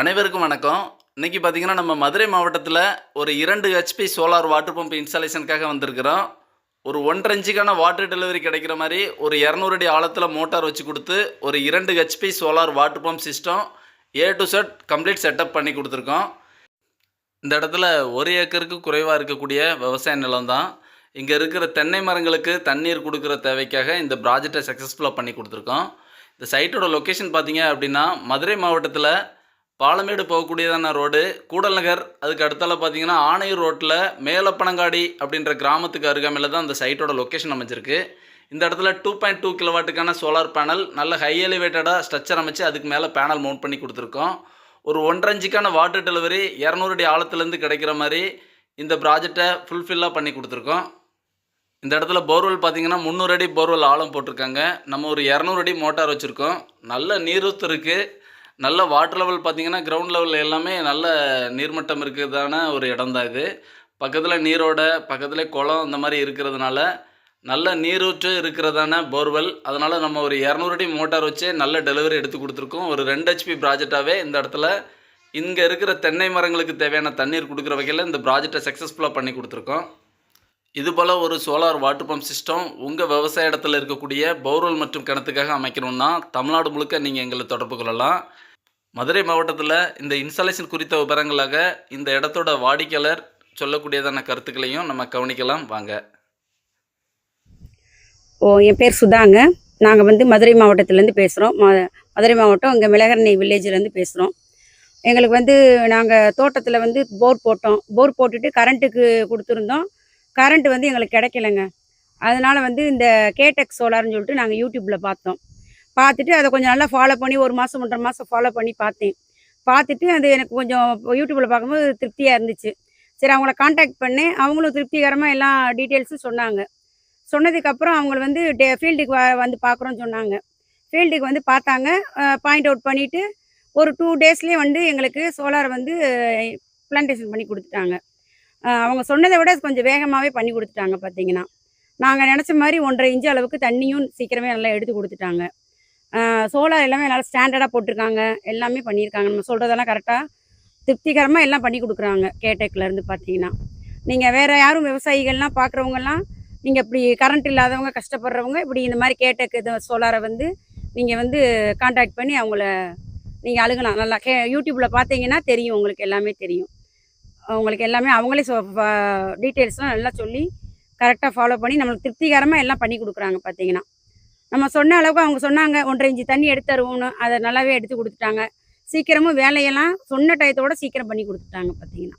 அனைவருக்கும் வணக்கம். இன்னைக்கு பார்த்தீங்கன்னா நம்ம மதுரை மாவட்டத்தில் ஒரு இரண்டு ஹெச்பி சோலார் வாட்டர் பம்ப் இன்ஸ்டாலேஷனுக்காக வந்திருக்கிறோம். ஒரு ஒன்றரை இன்ச்சுக்கான வாட்டர் டெலிவரி கிடைக்கிற மாதிரி ஒரு இரநூறு அடி ஆழத்தில் மோட்டார் வச்சு கொடுத்து ஒரு இரண்டு HP solar water pump system A to Z complete setup பண்ணி கொடுத்துருக்கோம். இந்த இடத்துல ஒரு ஏக்கருக்கு குறைவாக இருக்கக்கூடிய விவசாய நிலம் தான். இங்கே இருக்கிற தென்னை மரங்களுக்கு தண்ணீர் கொடுக்குற தேவைக்காக இந்த ப்ராஜெக்டை சக்ஸஸ்ஃபுல்லாக பண்ணி கொடுத்துருக்கோம். இந்த சைட்டோட லொக்கேஷன் பார்த்தீங்க அப்படின்னா மதுரை மாவட்டத்தில் பாலமேடு போகக்கூடியதான ரோடு? கூடல் நகர் அதுக்கு அடுத்தால பார்த்தீங்கன்னா ஆணையூர் ரோட்டில் மேலப்பனங்காடி அப்படின்ற கிராமத்துக்கு அருகாமையில் தான் அந்த சைட்டோட லொக்கேஷன் அமைஞ்சிருக்கு. இந்த இடத்துல டூ பாயிண்ட் டூ கிலோவாட்டுக்கான சோலார் பேனல் நல்ல ஹை எலிவேட்டடாக ஸ்ட்ரக்சர் அமைச்சு அதுக்கு மேலே பேனல் மவுண்ட் பண்ணி கொடுத்துருக்கோம். ஒரு ஒன்றரை வாட்டர் டெலிவரி இரநூறு அடி ஆழத்துலேருந்து கிடைக்கிற மாதிரி இந்த ப்ராஜெக்டை ஃபுல்ஃபில்லாக பண்ணி கொடுத்துருக்கோம். இந்த இடத்துல போர்வெல் பார்த்தீங்கன்னா முந்நூறு அடி போர்வெல் ஆழம் போட்டிருக்காங்க. நம்ம ஒரு இரநூறு அடி மோட்டார் வச்சுருக்கோம். நல்ல நீரூத்து இருக்குது நல்ல வாட்டர் லெவல் பார்த்தீங்கன்னா கிரவுண்ட் லெவல் எல்லாமே நல்ல நீர்மட்டம் இருக்கிறதான ஒரு இடம் தான் இது. பக்கத்தில் நீரோட பக்கத்தில் குளம் இந்த மாதிரி இருக்கிறதுனால நல்ல நீரூற்று இருக்கிறதான போர்வெல் அதனால் நம்ம ஒரு இரநூறு அடி மோட்டார் வச்சு நல்ல டெலிவரி எடுத்து கொடுத்துருக்கோம். ஒரு ரெண்டு ஹெச்பி ப்ராஜெக்டாகவே இந்த இடத்துல இங்கே இருக்கிற தென்னை மரங்களுக்கு தேவையான தண்ணீர் கொடுக்குற வகையில் இந்த ப்ராஜெக்டை சக்ஸஸ்ஃபுல்லாக பண்ணி கொடுத்துருக்கோம். இது போல் ஒரு சோலார் வாட்டர் பம்ப் சிஸ்டம் உங்கள் விவசாய இடத்துல இருக்கக்கூடிய போர்வெல் மற்றும் கிணத்துக்காக அமைக்கணும்னா தமிழ்நாடு முழுக்க நீங்கள் எங்களை தொடர்பு கொள்ளலாம். மதுரை மாவட்டத்தில் இந்த இன்ஸ்டாலேஷன் குறித்த விவரங்களாக இந்த இடத்தோட வாடிக்கையாளர் சொல்லக்கூடியதான கருத்துக்களையும் நம்ம கவனிக்கலாம். வாங்க. ஓ என் பேர் சுதாங்க. நாங்கள் வந்து மதுரை மாவட்டத்துலேருந்து பேசுகிறோம் ம மதுரை மாவட்டம் இங்கே மிளகரணை வில்லேஜ்லேருந்து பேசுகிறோம் எங்களுக்கு வந்து நாங்கள் தோட்டத்தில் வந்து போர் போட்டோம். போர் போட்டுட்டு கரண்ட்டுக்கு கொடுத்துருந்தோம். கரண்ட் வந்து எங்களுக்கு கிடைக்கலங்க. அதனால் வந்து இந்த கேடெக் சோலார்னு சொல்லிட்டு நாங்கள் யூடியூப்பில் பார்த்தோம். பார்த்துட்டு அதை கொஞ்சம் நல்லா ஃபாலோ பண்ணி ஒரு மாதம் ஒன்றரை மாதம் ஃபாலோ பண்ணி பார்த்தேன். பார்த்துட்டு அது எனக்கு கொஞ்சம் யூடியூப்பில் பார்க்கும்போது திருப்தியாக இருந்துச்சு. சரி அவங்கள காண்டாக்ட் பண்ணேன். அவங்களும் திருப்திகரமாக எல்லா டீட்டெயில்ஸும் சொன்னாங்க. சொன்னதுக்கப்புறம் அவங்கள வந்து டே ஃபீல்டுக்கு வ வந்து பார்க்குறோன்னு சொன்னாங்க. ஃபீல்டுக்கு வந்து பார்த்தாங்க. பாயிண்ட் அவுட் பண்ணிவிட்டு ஒரு டூ டேஸ்லேயே வந்து எங்களுக்கு சோலார் வந்து பிளான்டேஷன் பண்ணி கொடுத்துட்டாங்க. அவங்க சொன்னதை விட கொஞ்சம் வேகமாகவே பண்ணி கொடுத்துட்டாங்க பார்த்தீங்கன்னா. நாங்கள் நினச்ச மாதிரி ஒன்றரை இன்ச்சு அளவுக்கு தண்ணியும் சீக்கிரமே நல்லா எடுத்து கொடுத்துட்டாங்க. சோலார் எல்லாமே நல்லா ஸ்டாண்டர்டாக போட்டிருக்காங்க. எல்லாமே பண்ணியிருக்காங்க. நம்ம சொல்கிறதெல்லாம் கரெக்டாக திருப்திகரமாக எல்லாம் பண்ணி கொடுக்குறாங்க கேடெக்லேருந்து பார்த்தீங்கன்னா. நீங்கள் வேறு யாரும் விவசாயிகள்லாம் பார்க்குறவங்கலாம் நீங்கள் இப்படி கரண்ட் இல்லாதவங்க கஷ்டப்படுறவங்க இப்படி இந்த மாதிரி கேட்டக்கு இது சோலாரை வந்து நீங்கள் வந்து காண்டாக்ட் பண்ணி அவங்கள நீங்கள் அழுகலாம். நல்லா கே யூடியூப்பில் பார்த்தீங்கன்னா தெரியும் உங்களுக்கு எல்லாமே தெரியும். உங்களுக்கு எல்லாமே அவங்களே சொ டீட்டெயில்ஸ்லாம் நல்லா சொல்லி கரெக்டாக ஃபாலோ பண்ணி நம்மளுக்கு திருப்திகரமாக எல்லாம் பண்ணி கொடுக்குறாங்க பார்த்தீங்கன்னா. நம்ம சொன்ன அளவுக்கு அவங்க சொன்னாங்க ஒன்றரை இஞ்சி தண்ணி எடுத்து தருவோம்னு. அதை நல்லாவே எடுத்து கொடுத்துட்டாங்க. சீக்கிரமும் வேலையெல்லாம் சொன்ன டயத்தோட சீக்கிரம் பண்ணி கொடுத்துட்டாங்க பார்த்தீங்கன்னா